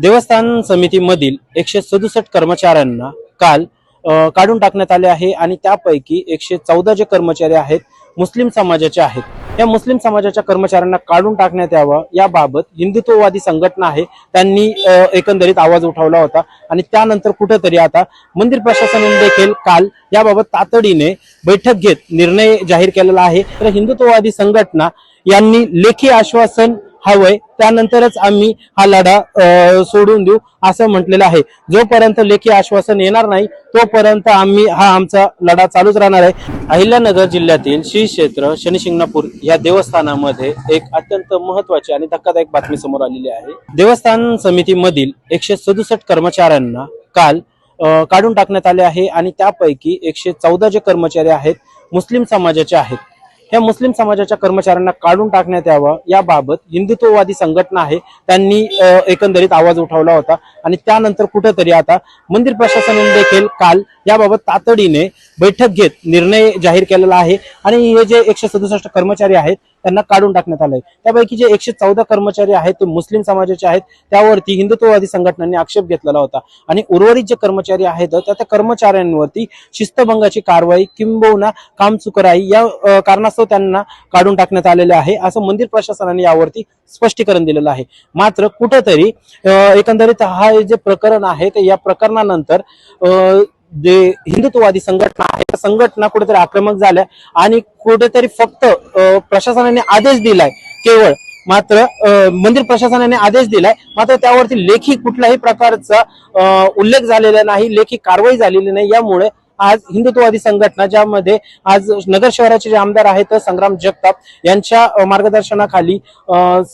देवस्थान समितीमधील एकशे सदुसष्ट कर्मचाऱ्यांना काल काढून टाकण्यात आले आहे आणि त्यापैकी एकशे चौदा जे कर्मचारी आहेत मुस्लिम समाजाचे आहेत. या मुस्लिम समाजाच्या कर्मचाऱ्यांना काढून टाकण्यात यावं याबाबत हिंदुत्ववादी संघटना आहे. त्यांनी एकंदरीत आवाज उठवला होता आणि त्यानंतर कुठेतरी आता मंदिर प्रशासनाने देखील काल याबाबत तातडीने बैठक घेत निर्णय जाहीर केलेला आहे. तर हिंदुत्ववादी संघटना यांनी लेखी आश्वासन हवंय त्यानंतरच आम्ही हा लढा सोडून देऊ असं म्हटलेलं आहे. जोपर्यंत लेखी आश्वासन येणार नाही तोपर्यंत आम्ही हा आमचा लढा चालूच राहणार आहे. अहिल्यानगर जिल्ह्यातील श्री क्षेत्र शनिशिंगणापूर या देवस्थानामध्ये एक अत्यंत महत्वाची आणि धक्कादायक बातमी समोर आलेली आहे. देवस्थान समितीमधील एकशे सदुसष्ट कर्मचाऱ्यांना काल काढून टाकण्यात आले आहे आणि त्यापैकी एकशे चौदा जे कर्मचारी आहेत मुस्लिम समाजाचे आहेत. या मुस्लिम समाजाच्या कर्मचाऱ्यांना काढून टाकण्यात यावं. याबाबत हिंदुत्ववादी संघटना आहे. त्यांनी एकंदरीत आवाज उठवला होता. आणि त्यानंतर कुठेतरी आता मंदिर प्रशासनाने देखील काल याबाबत तातडीने बैठक घेत निर्णय जाहीर केलेला आहे. आणि हे जे एकशे सदुसष्ट कर्मचारी आहेत त्यांना काढून टाकण्यात आलंय. त्यापैकी जे एकशे चौदा कर्मचारी आहेत ते मुस्लिम समाजाचे आहेत त्यावरती हिंदुत्ववादी संघटनांनी आक्षेप घेतलेला होता. आणि उर्वरित जे कर्मचारी आहेत त्या त्या कर्मचाऱ्यांवरती शिस्तभंगाची कारवाई किंबहुना कामचुकराई या कारणास्तव त्यांना काढून टाकण्यात आलेले आहे असं मंदिर प्रशासनाने यावरती स्पष्टीकरण दिलेलं आहे. मात्र कुठेतरी एकंदरीत हा जे प्रकरण आहे ते या प्रकरणानंतर जे हिंदुत्ववादी संघटना आहे त्या संघटना कुठेतरी आक्रमक झाल्या आणि कुठेतरी फक्त प्रशासनाने आदेश दिलाय केवळ. मात्र मंदिर प्रशासनाने आदेश दिलाय मात्र त्यावरती लेखी कुठल्याही प्रकारचा उल्लेख झालेला नाही लेखी कारवाई झालेली नाही. यामुळे आज हिंदुत्ववादी संघटना ज्यामध्ये आज नगर शहराचे जे आमदार आहेत संग्राम जगताप यांच्या मार्गदर्शनाखाली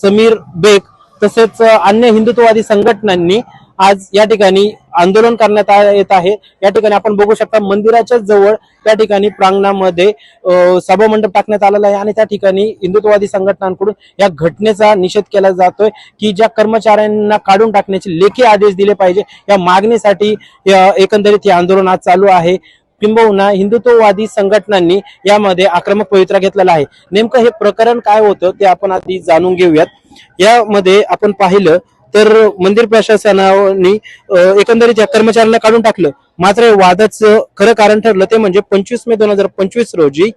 समीर बेग तसेच अन्य हिंदुत्ववादी संघटनांनी आज या ठिकाणी आंदोलन करण्यात आ- येत आहे. या ठिकाणी आपण बघू शकता मंदिराच्या जवळ त्या ठिकाणी प्रांगणामध्ये सभा सभामंडप टाकण्यात आलेला आहे आणि त्या ठिकाणी हिंदुत्ववादी संघटनांकडून या घटनेचा निषेध केला जातोय की ज्या कर्मचाऱ्यांना काढून टाकण्याचे लेखी आदेश दिले पाहिजे या मागणीसाठी एकंदरीत हे आंदोलन आज चालू आहे. किंबहुना हिंदुत्ववादी संघटनांनी यामध्ये आक्रमक पवित्रा घेतलेला आहे. नेमकं हे प्रकरण काय होतं ते आपण आधी जाणून घेऊयात. यामध्ये आपण पाहिलं तर मंदिर प्रशासनाने एकंदरीत या कर्मचाऱ्यांना काढून टाकलं. मात्र या वादाचं खरं कारण ठरलं ते म्हणजे पंचवीस मे दोन हजार पंचवीस रोजी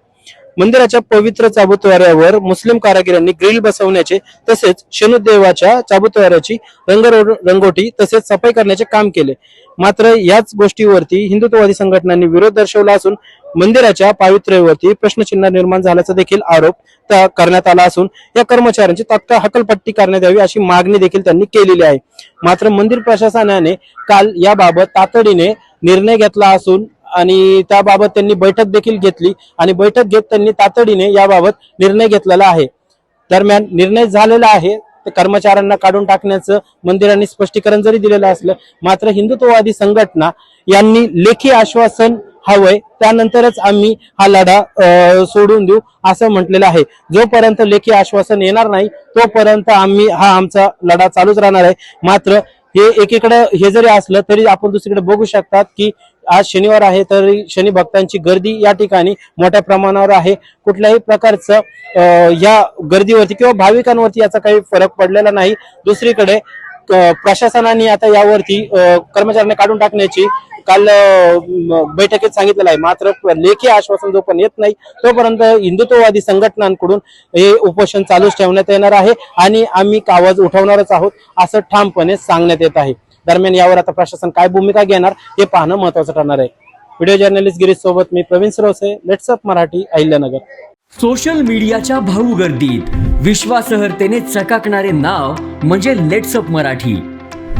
मंदिराच्या पवित्र चाबुतवाऱ्यावर मुस्लिम कारागिरांनी ग्रिल बसवण्याचे तसेच शनुदेवाच्या चाबुतवाऱ्याची रंग रंगोटी तसेच सफाई करण्याचे काम केले. मात्र याच गोष्टीवरती हिंदुत्ववादी संघटनांनी विरोध दर्शवला असून मंदिराच्या पावित्र्यावरती प्रश्नचिन्ह निर्माण झाल्याचा देखील आरोप करण्यात आला असून या कर्मचाऱ्यांची तात्काळ हकलपट्टी करण्यात यावी अशी मागणी देखील त्यांनी केलेली आहे. मात्र मंदिर प्रशासनाने काल याबाबत तातडीने निर्णय घेतला असून आणि त्याबाबत त्यांनी बैठक देखील घेतली आणि बैठक घेत त्यांनी तातडीने याबाबत निर्णय घेतलेला आहे. दरम्यान निर्णय झालेला आहे. कर्मचाऱ्यांना काढून टाकण्याचं मंदिरांनी स्पष्टीकरण जरी दिलेलं असलं मात्र हिंदुत्ववादी संघटना यांनी लेखी आश्वासन हवंय त्यानंतरच आम्ही हा लढा सोडून देऊ असं म्हटलेलं आहे. जोपर्यंत लेखी आश्वासन येणार नाही तोपर्यंत आम्ही हा आमचा लढा चालूच राहणार आहे. मात्र हे एकीकडे हे जरी असलं तरी आपण दुसरीकडे बघू शकतात की आज शनिवार आहे तरी शनी भक्तांची गर्दी या ठिकाणी मोठ्या प्रमाणावर आहे. कुठल्याही प्रकारचं या गर्दीवरती किंवा भाविकांवरती याचा काही फरक पडलेला नाही. दुसरीकडे प्रशासनाने आता यावरती कर्मचाऱ्यांना काढून टाकण्याची काल बैठकीत सांगितलेलं आहे. मात्र लेखी आश्वासन जो पण येत नाही तोपर्यंत हिंदुत्ववादी संघटनांकडून हे उपोषण चालूच ठेवण्यात येणार आहे आणि आम्ही आवाज उठवणारच आहोत असं ठामपणे सांगण्यात येत आहे. दरम्यान यावर आता प्रशासन काय भूमिका घेणार हे पाहणं महत्वाचं ठरणार आहे. व्हिडिओ जर्नलिस्ट गिरीश सोबत मी प्रवीण सरोसे लेट्सअप मराठी अहिल्यानगर सोशल मीडियाच्या भाऊ गर्दीत. विश्वासहर्तेने चकाकणारे नाव म्हणजे लेट्सअप मराठी.